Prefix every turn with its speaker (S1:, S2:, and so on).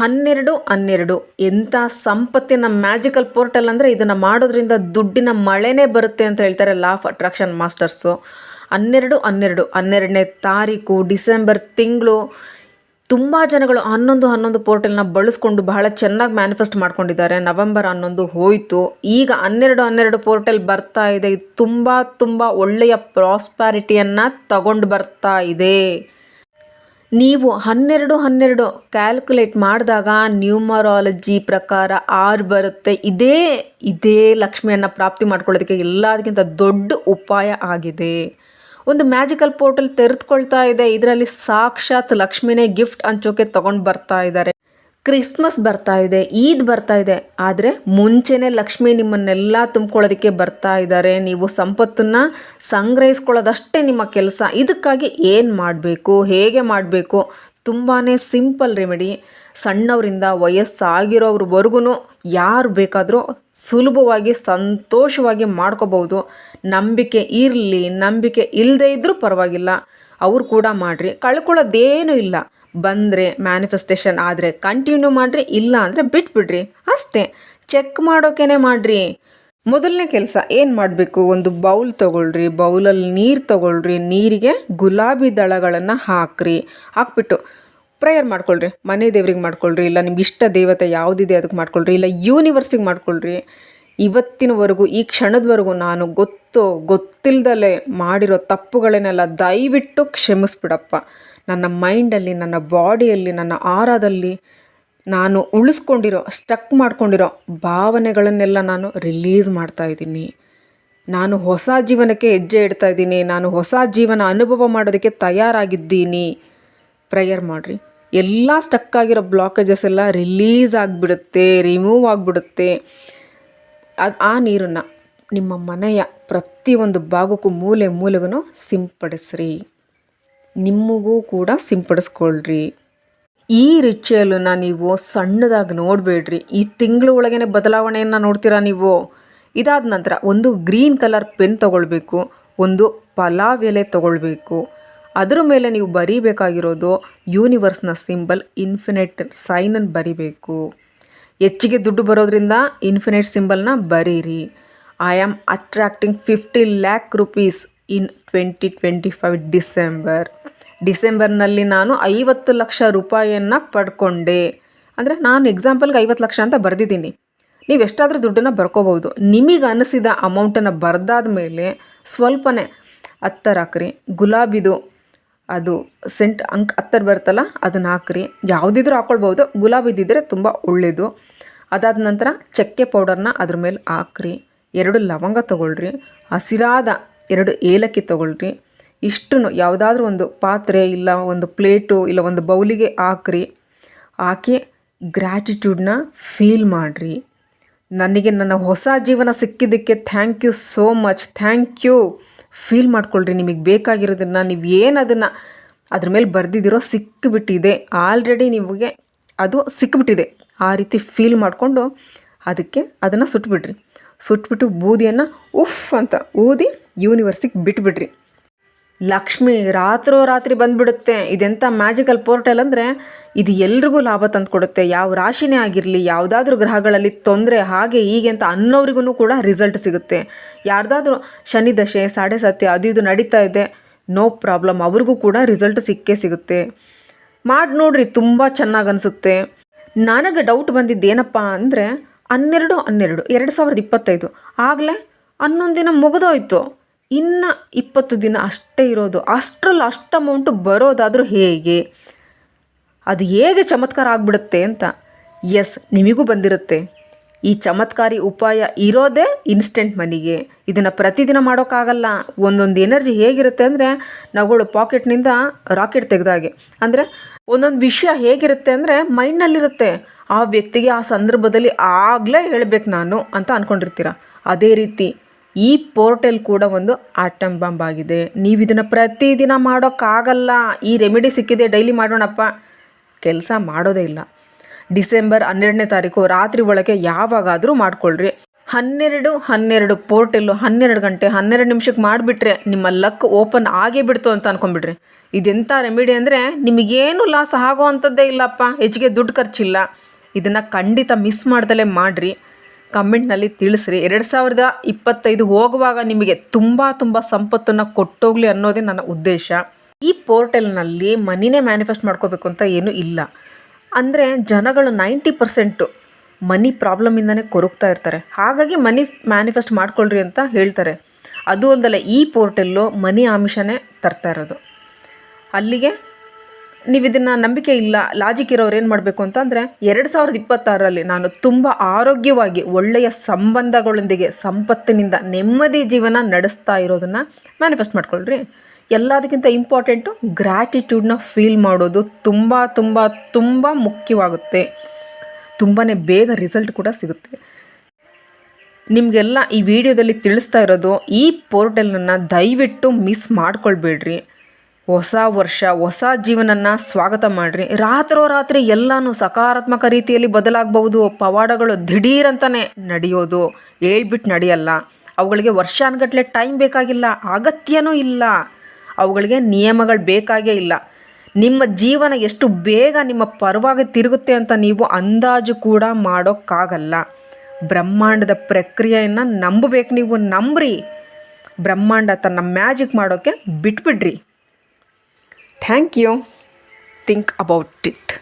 S1: ಹನ್ನೆರಡು ಹನ್ನೆರಡು. ಎಂಥ ಸಂಪತ್ತಿನ ಮ್ಯಾಜಿಕಲ್ ಪೋರ್ಟಲ್ ಅಂದರೆ ಇದನ್ನು ಮಾಡೋದ್ರಿಂದ ದುಡ್ಡಿನ ಮಳೆನೇ ಬರುತ್ತೆ ಅಂತ ಹೇಳ್ತಾರೆ ಲಾ ಆಫ್ ಅಟ್ರಾಕ್ಷನ್ ಮಾಸ್ಟರ್ಸು ಹನ್ನೆರಡು ಹನ್ನೆರಡು. ಹನ್ನೆರಡನೇ ತಾರೀಕು, ಡಿಸೆಂಬರ್ ತಿಂಗಳು. ತುಂಬ ಜನಗಳು ಹನ್ನೊಂದು ಹನ್ನೊಂದು ಪೋರ್ಟಲ್ನ ಬಳಸ್ಕೊಂಡು ಬಹಳ ಚೆನ್ನಾಗಿ ಮ್ಯಾನಿಫೆಸ್ಟ್ ಮಾಡ್ಕೊಂಡಿದ್ದಾರೆ. ನವೆಂಬರ್ ಹನ್ನೊಂದು ಹೋಯಿತು. ಈಗ ಹನ್ನೆರಡು ಹನ್ನೆರಡು ಪೋರ್ಟಲ್ ಬರ್ತಾ ಇದೆ. ಇದು ತುಂಬ ತುಂಬ ಒಳ್ಳೆಯ ಪ್ರಾಸ್ಪ್ಯಾರಿಟಿಯನ್ನು ತಗೊಂಡು ಬರ್ತಾ ಇದೆ. ನೀವು ಹನ್ನೆರಡು ಹನ್ನೆರಡು ಕ್ಯಾಲ್ಕುಲೇಟ್ ಮಾಡಿದಾಗ ನ್ಯೂಮರಾಲಜಿ ಪ್ರಕಾರ ಆರು ಬರುತ್ತೆ. ಇದೇ ಇದೇ ಲಕ್ಷ್ಮಿಯನ್ನು ಪ್ರಾಪ್ತಿ ಮಾಡ್ಕೊಳ್ಳೋದಕ್ಕೆ ಎಲ್ಲದಕ್ಕಿಂತ ದೊಡ್ಡ ಉಪಾಯ ಆಗಿದೆ. ಒಂದು ಮ್ಯಾಜಿಕಲ್ ಪೋರ್ಟಲ್ ತೆರೆದುಕೊಳ್ತಾ ಇದೆ. ಇದರಲ್ಲಿ ಸಾಕ್ಷಾತ್ ಲಕ್ಷ್ಮಿನೇ ಗಿಫ್ಟ್ ಹಂಚೋಕೆ ತೊಗೊಂಡು ಬರ್ತಾ ಇದ್ದಾರೆ. ಕ್ರಿಸ್ಮಸ್ ಬರ್ತಾ ಇದೆ, ಈದ್ ಬರ್ತಾ ಇದೆ, ಆದರೆ ಮುಂಚೆನೇ ಲಕ್ಷ್ಮಿ ನಿಮ್ಮನ್ನೆಲ್ಲ ತುಂಬ್ಕೊಳ್ಳೋದಕ್ಕೆ ಬರ್ತಾ ಇದ್ದಾರೆ. ನೀವು ಸಂಪತ್ತನ್ನು ಸಂಗ್ರಹಿಸ್ಕೊಳ್ಳೋದಷ್ಟೇ ನಿಮ್ಮ ಕೆಲಸ. ಇದಕ್ಕಾಗಿ ಏನು ಮಾಡಬೇಕು, ಹೇಗೆ ಮಾಡಬೇಕು? ತುಂಬಾ ಸಿಂಪಲ್ ರೆಮಿಡಿ. ಸಣ್ಣವರಿಂದ ವಯಸ್ಸಾಗಿರೋವ್ರವರೆಗೂ ಯಾರು ಬೇಕಾದರೂ ಸುಲಭವಾಗಿ, ಸಂತೋಷವಾಗಿ ಮಾಡ್ಕೋಬೋದು ನಂಬಿಕೆ ಇರಲಿ, ನಂಬಿಕೆ ಇಲ್ಲದೇ ಇದ್ದರೂ ಪರವಾಗಿಲ್ಲ. ಅವ್ರು ಕೂಡ ಮಾಡಿರಿ. ಕಳ್ಕೊಳ್ಳೋದೇನೂ ಇಲ್ಲ. ಬಂದರೆ ಮ್ಯಾನಿಫೆಸ್ಟೇಷನ್ ಆದರೆ ಕಂಟಿನ್ಯೂ ಮಾಡಿರಿ, ಇಲ್ಲ ಅಂದರೆ ಬಿಟ್ಬಿಡ್ರಿ. ಅಷ್ಟೇ. ಚೆಕ್ ಮಾಡೋಕೇನೆ ಮಾಡಿರಿ. ಮೊದಲನೇ ಕೆಲಸ ಏನು ಮಾಡಬೇಕು? ಒಂದು ಬೌಲ್ ತೊಗೊಳ್ರಿ, ಬೌಲಲ್ಲಿ ನೀರು ತೊಗೊಳ್ರಿ, ನೀರಿಗೆ ಗುಲಾಬಿ ದಳಗಳನ್ನು ಹಾಕ್ರಿ. ಹಾಕ್ಬಿಟ್ಟು ಪ್ರೇಯರ್ ಮಾಡ್ಕೊಳ್ರಿ. ಮನೆ ದೇವ್ರಿಗೆ ಮಾಡ್ಕೊಳ್ರಿ, ಇಲ್ಲ ನಿಮ್ಗೆ ಇಷ್ಟ ದೇವತೆ ಯಾವುದಿದೆ ಅದಕ್ಕೆ ಮಾಡ್ಕೊಳ್ರಿ, ಇಲ್ಲ ಯೂನಿವರ್ಸಿಗೆ ಮಾಡ್ಕೊಳ್ರಿ. ಇವತ್ತಿನವರೆಗೂ, ಈ ಕ್ಷಣದವರೆಗೂ ನಾನು ಗೊತ್ತೋ ಗೊತ್ತಿಲ್ಲದಲೇ ಮಾಡಿರೋ ತಪ್ಪುಗಳನ್ನೆಲ್ಲ ದಯವಿಟ್ಟು ಕ್ಷಮಿಸ್ಬಿಡಪ್ಪ. ನನ್ನ ಮೈಂಡಲ್ಲಿ, ನನ್ನ ಬಾಡಿಯಲ್ಲಿ, ನನ್ನ ಆರಾದಲ್ಲಿ ನಾನು ಉಳಿಸ್ಕೊಂಡಿರೋ, ಸ್ಟಕ್ ಮಾಡ್ಕೊಂಡಿರೋ ಭಾವನೆಗಳನ್ನೆಲ್ಲ ನಾನು ರಿಲೀಸ್ ಮಾಡ್ತಾ ಇದ್ದೀನಿ. ನಾನು ಹೊಸ ಜೀವನಕ್ಕೆ ಹೆಜ್ಜೆ ಇಡ್ತಾ ಇದ್ದೀನಿ. ನಾನು ಹೊಸ ಜೀವನ ಅನುಭವ ಮಾಡೋದಕ್ಕೆ ತಯಾರಾಗಿದ್ದೀನಿ. ಪ್ರೇಯರ್ ಮಾಡಿರಿ. ಎಲ್ಲ ಸ್ಟಕ್ ಆಗಿರೋ ಬ್ಲಾಕೇಜಸ್ ಎಲ್ಲ ರಿಲೀಸ್ ಆಗಿಬಿಡುತ್ತೆ, ರಿಮೂವ್ ಆಗಿಬಿಡುತ್ತೆ. ಅದು ಆ ನೀರನ್ನು ನಿಮ್ಮ ಮನೆಯ ಪ್ರತಿಯೊಂದು ಭಾಗಕ್ಕೂ ಮೂಲೆ ಮೂಲೆಗೂ ಸಿಂಪಡಿಸ್ರಿ. ನಿಮಗೂ ಕೂಡ ಸಿಂಪಡಿಸ್ಕೊಳ್ರಿ. ಈ ರಿಚುವಲನ್ನು ನೀವು ಸಣ್ಣದಾಗಿ ನೋಡಬೇಡ್ರಿ. ಈ ತಿಂಗಳ ಒಳಗೇ ಬದಲಾವಣೆಯನ್ನು ನೋಡ್ತೀರಾ ನೀವು? ಇದಾದ ನಂತರ ಒಂದು ಗ್ರೀನ್ ಕಲರ್ ಪೆನ್ ತೊಗೊಳ್ಬೇಕು, ಒಂದು ಪಲಾವ್ ಎಲೆ ತೊಗೊಳ್ಬೇಕು. ಅದರ ಮೇಲೆ ನೀವು ಬರೀಬೇಕಾಗಿರೋದು ಯೂನಿವರ್ಸ್ನ ಸಿಂಬಲ್ ಇನ್ಫಿನಿಟ್ ಸೈನನ್ನು ಬರಿಬೇಕು. ಹೆಚ್ಚಿಗೆ ದುಡ್ಡು ಬರೋದ್ರಿಂದ ಇನ್ಫಿನಿಟ್ ಸಿಂಬಲ್ನ ಬರೀರಿ. I am attracting fifty lakh rupees in twenty twenty five December ಡಿಸೆಂಬರ್ನಲ್ಲಿ ನಾನು ಐವತ್ತು ಲಕ್ಷ ರೂಪಾಯಿಯನ್ನು ಪಡ್ಕೊಂಡೆ. ಅಂದರೆ ನಾನು ಎಕ್ಸಾಂಪಲ್ಗೆ ಐವತ್ತು ಲಕ್ಷ ಅಂತ ಬರೆದಿದ್ದೀನಿ. ನೀವು ಎಷ್ಟಾದರೂ ದುಡ್ಡನ್ನು ಬರ್ಕೋಬೋದು ನಿಮಗೆ ಅನಿಸಿದ ಅಮೌಂಟನ್ನು ಬರೆದಾದ ಮೇಲೆ ಸ್ವಲ್ಪನೇ ಹತ್ತರ ಹಾಕ್ರಿ. ಗುಲಾಬಿದು ಅದು ಸೆಂಟ್ ಅಂಕ್ ಹತ್ತರ ಬರುತ್ತಲ್ಲ, ಅದನ್ನು ಹಾಕ್ರಿ. ಯಾವುದಿದ್ರೂ ಹಾಕ್ಕೊಳ್ಬೋದು ಗುಲಾಬಿದಿದ್ದರೆ ತುಂಬ ಒಳ್ಳೆಯದು ಅದಾದ ನಂತರ ಚಕ್ಕೆ ಪೌಡರ್ನ ಅದ್ರ ಮೇಲೆ ಹಾಕ್ರಿ. ಎರಡು ಲವಂಗ ತೊಗೊಳ್ರಿ. ಹಸಿರಾದ ಎರಡು ಏಲಕ್ಕಿ ತೊಗೊಳ್ರಿ. ಇಷ್ಟು ಯಾವುದಾದ್ರೂ ಒಂದು ಪಾತ್ರೆ ಇಲ್ಲ ಒಂದು ಪ್ಲೇಟು ಇಲ್ಲ ಒಂದು ಬೌಲಿಗೆ ಹಾಕ್ರಿ. ಹಾಕಿ ಗ್ರ್ಯಾಟಿಟ್ಯೂಡ್ನ ಫೀಲ್ ಮಾಡಿರಿ. ನನಗೆ ನನ್ನ ಹೊಸ ಜೀವನ ಸಿಕ್ಕಿದ್ದಕ್ಕೆ thank you so much thank you feel ಮಾಡ್ಕೊಳ್ರಿ, ನಿಮಗೆ ಬೇಕಾಗಿರೋದನ್ನು, ನೀವು ಏನು ಅದನ್ನು ಅದ್ರ ಮೇಲೆ ಬರೆದಿದ್ದೀರೋ ಸಿಕ್ಕಿಬಿಟ್ಟಿದೆ ಆಲ್ರೆಡಿ ನಿಮಗೆ ಅದು ಸಿಕ್ಕಿಬಿಟ್ಟಿದೆ ಆ ರೀತಿ ಫೀಲ್ ಮಾಡಿಕೊಂಡು ಅದಕ್ಕೆ ಅದನ್ನು ಸುಟ್ಬಿಡ್ರಿ. ಸುಟ್ಬಿಟ್ಟು ಬೂದಿಯನ್ನು ಉಫ್ ಅಂತ ಊದಿ ಯೂನಿವರ್ಸಿಗೆ ಬಿಟ್ಬಿಡ್ರಿ. ಲಕ್ಷ್ಮಿ ರಾತ್ರೋ ರಾತ್ರಿ ಬಂದುಬಿಡುತ್ತೆ. ಇದೆಂಥ ಮ್ಯಾಜಿಕಲ್ ಪೋರ್ಟಲ್ ಅಂದರೆ ಇದು ಎಲ್ರಿಗೂ ಲಾಭ ತಂದು ಕೊಡುತ್ತೆ ಯಾವ ರಾಶಿನೇ ಆಗಿರಲಿ, ಯಾವುದಾದ್ರೂ ಗ್ರಹಗಳಲ್ಲಿ ತೊಂದರೆ ಹಾಗೆ ಹೀಗೆ ಅಂತ ಅನ್ನೋರಿಗೂ ಕೂಡ ರಿಸಲ್ಟ್ ಸಿಗುತ್ತೆ. ಯಾರ್ದಾದ್ರೂ ಶನಿ ದಶೆ, ಸಾಡೆ ಸತ್ಯ ಅದು ಇದು ನಡೀತಾ ಇದೆ. ನೋ ಪ್ರಾಬ್ಲಮ್ ಅವ್ರಿಗೂ ಕೂಡ ರಿಸಲ್ಟ್ ಸಿಕ್ಕೇ ಸಿಗುತ್ತೆ. ಮಾಡಿ ನೋಡ್ರಿ, ತುಂಬ ಚೆನ್ನಾಗಿ ಅನಿಸುತ್ತೆ. ನನಗೆ ಡೌಟ್ ಬಂದಿದ್ದು ಏನಪ್ಪ ಅಂದರೆ ಹನ್ನೆರಡು ಹನ್ನೆರಡು, ಎರಡು ಸಾವಿರದ ಇಪ್ಪತ್ತೈದು. ಆಗಲೇ ಹನ್ನೊಂದು ದಿನ ಮುಗಿದೋಯ್ತು. ಇನ್ನು ಇಪ್ಪತ್ತು ದಿನ ಅಷ್ಟೇ ಇರೋದು. ಅಷ್ಟರಲ್ಲಿ ಅಷ್ಟು ಅಮೌಂಟು ಬರೋದಾದರೂ ಹೇಗೆ? ಅದು ಹೇಗೆ ಚಮತ್ಕಾರ ಆಗಿಬಿಡುತ್ತೆ ಅಂತ. ಎಸ್ ನಿಮಗೂ ಬಂದಿರುತ್ತೆ. ಈ ಚಮತ್ಕಾರಿ ಉಪಾಯ ಇರೋದೇ ಇನ್ಸ್ಟೆಂಟ್ ಮನಿಗೆ ಇದನ್ನು ಪ್ರತಿದಿನ ಮಾಡೋಕ್ಕಾಗಲ್ಲ. ಒಂದೊಂದು ಎನರ್ಜಿ ಹೇಗಿರುತ್ತೆ ಅಂದರೆ ನಾವುಗಳು ಪಾಕೆಟ್ನಿಂದ ರಾಕೆಟ್ ತೆಗೆದಾಗೆ ಅಂದರೆ ಒಂದೊಂದು ವಿಷಯ ಹೇಗಿರುತ್ತೆ ಅಂದರೆ ಮೈಂಡ್ನಲ್ಲಿರುತ್ತೆ ಆ ವ್ಯಕ್ತಿಗೆ ಆ ಸಂದರ್ಭದಲ್ಲಿ ಆಗಲೇ ಹೇಳಬೇಕು ನಾನು ಅಂತ ಅಂದ್ಕೊಂಡಿರ್ತೀರ ಅದೇ ರೀತಿ ಈ ಪೋರ್ಟಲ್ ಕೂಡ ಒಂದು ಆಟಮ್ ಬಾಂಬ್ ಆಗಿದೆ. ನೀವು ಇದನ್ನು ಪ್ರತಿದಿನ ಮಾಡೋಕ್ಕಾಗಲ್ಲ. ಈ ರೆಮಿಡಿ ಸಿಕ್ಕಿದೆ ಡೈಲಿ ಮಾಡೋಣಪ್ಪ. ಕೆಲಸ ಮಾಡೋದೇ ಇಲ್ಲ. ಡಿಸೆಂಬರ್ ಹನ್ನೆರಡನೇ ತಾರೀಕು ರಾತ್ರಿ ಒಳಗೆ ಯಾವಾಗಾದರೂ ಮಾಡ್ಕೊಳ್ರಿ. ಹನ್ನೆರಡು ಹನ್ನೆರಡು ಪೋರ್ಟಲ್ಲು ಹನ್ನೆರಡು ಗಂಟೆ, ಹನ್ನೆರಡು ನಿಮಿಷಕ್ಕೆ ಮಾಡಿಬಿಟ್ರೆ ನಿಮ್ಮ ಲಕ್ ಓಪನ್ ಆಗೇ ಬಿಡ್ತು ಅಂತ ಅನ್ಕೊಂಬಿಡ್ರಿ ಇದೆಂಥ ರೆಮಿಡಿ ಅಂದರೆ ನಿಮಗೇನು ಲಾಸ್ ಆಗೋ ಅಂಥದ್ದೇ ಇಲ್ಲಪ್ಪ. ಹೆಚ್ಚಿಗೆ ದುಡ್ಡು ಖರ್ಚಿಲ್ಲ. ಇದನ್ನು ಖಂಡಿತ ಮಿಸ್ ಮಾಡ್ದಲೇ ಮಾಡಿರಿ. ಕಮೆಂಟ್ನಲ್ಲಿ ತಿಳಿಸ್ರಿ. ಎರಡು ಸಾವಿರದ ಇಪ್ಪತ್ತೈದು ಹೋಗುವಾಗ ನಿಮಗೆ ತುಂಬ ತುಂಬ ಸಂಪತ್ತನ್ನು ಕೊಟ್ಟೋಗ್ಲಿ ಅನ್ನೋದೇ ನನ್ನ ಉದ್ದೇಶ. ಈ ಪೋರ್ಟಲ್ನಲ್ಲಿ ಮನಿನೇ ಮ್ಯಾನಿಫೆಸ್ಟ್ ಮಾಡ್ಕೋಬೇಕು ಅಂತ ಏನೂ ಇಲ್ಲ. ಅಂದರೆ ಜನಗಳು ನೈಂಟಿ ಪರ್ಸೆಂಟು ಮನಿ ಪ್ರಾಬ್ಲಮಿಂದನೇ ಕೊರಗ್ತಾ ಇರ್ತಾರೆ. ಹಾಗಾಗಿ ಮನಿ ಮ್ಯಾನಿಫೆಸ್ಟ್ ಮಾಡ್ಕೊಳ್ರಿ ಅಂತ ಹೇಳ್ತಾರೆ. ಅದು ಅಲ್ಲದೆ ಈ ಪೋರ್ಟಲ್ಲು ಮನಿ ಆಮಿಷನೇ ತರ್ತಾ ಇರೋದು. ಅಲ್ಲಿಗೆ ನೀವು ಇದನ್ನು ನಂಬಿಕೆ ಇಲ್ಲ ಲಾಜಿಕ್ ಇರೋರು ಏನು ಮಾಡಬೇಕು ಅಂತಂದರೆ ಎರಡು ಸಾವಿರದ ಇಪ್ಪತ್ತಾರರಲ್ಲಿ ನಾನು ತುಂಬ ಆರೋಗ್ಯವಾಗಿ ಒಳ್ಳೆಯ ಸಂಬಂಧಗಳೊಂದಿಗೆ ಸಂಪತ್ತಿನಿಂದ ನೆಮ್ಮದಿ ಜೀವನ ನಡೆಸ್ತಾ ಇರೋದನ್ನು ಮ್ಯಾನಿಫೆಸ್ಟ್ ಮಾಡ್ಕೊಳ್ರಿ. ಎಲ್ಲದಕ್ಕಿಂತ ಇಂಪಾರ್ಟೆಂಟು ಗ್ರ್ಯಾಟಿಟ್ಯೂಡ್ನ ಫೀಲ್ ಮಾಡೋದು ತುಂಬ ತುಂಬ ತುಂಬ ಮುಖ್ಯವಾಗುತ್ತೆ. ತುಂಬಾ ಬೇಗ ರಿಸಲ್ಟ್ ಕೂಡ ಸಿಗುತ್ತೆ. ನಿಮಗೆಲ್ಲ ಈ ವಿಡಿಯೋದಲ್ಲಿ ತಿಳಿಸ್ತಾ ಇರೋದು ಈ ಪೋರ್ಟಲನ್ನು ದಯವಿಟ್ಟು ಮಿಸ್ ಮಾಡ್ಕೊಳ್ಬೇಡ್ರಿ. ಹೊಸ ವರ್ಷ, ಹೊಸ ಜೀವನನ ಸ್ವಾಗತ ಮಾಡಿರಿ. ರಾತ್ರೋರಾತ್ರಿ ಎಲ್ಲನೂ ಸಕಾರಾತ್ಮಕ ರೀತಿಯಲ್ಲಿ ಬದಲಾಗಬಹುದು. ಪವಾಡಗಳು ದಿಢೀರಂತಾನೆ ನಡೆಯೋದು. ಹೇಳ್ಬಿಟ್ಟು ನಡೆಯಲ್ಲ. ಅವುಗಳಿಗೆ ವರ್ಷಾನುಗಟ್ಟಲೆ ಟೈಮ್ ಬೇಕಾಗಿಲ್ಲ. ಅಗತ್ಯನೂ ಇಲ್ಲ. ಅವುಗಳಿಗೆ ನಿಯಮಗಳು ಬೇಕಾಗೇ ಇಲ್ಲ. ನಿಮ್ಮ ಜೀವನ ಎಷ್ಟು ಬೇಗ ನಿಮ್ಮ ಪರವಾಗಿ ತಿರುಗುತ್ತೆ ಅಂತ ನೀವು ಅಂದಾಜು ಕೂಡ ಮಾಡೋಕ್ಕಾಗಲ್ಲ. ಬ್ರಹ್ಮಾಂಡದ ಪ್ರಕ್ರಿಯೆಯನ್ನು ನಂಬಬೇಕು ನೀವು. ನಂಬ್ರಿ. ಬ್ರಹ್ಮಾಂಡ ತನ್ನ ಮ್ಯಾಜಿಕ್ ಮಾಡೋಕ್ಕೆ ಬಿಟ್ಬಿಡ್ರಿ. Thank you think about it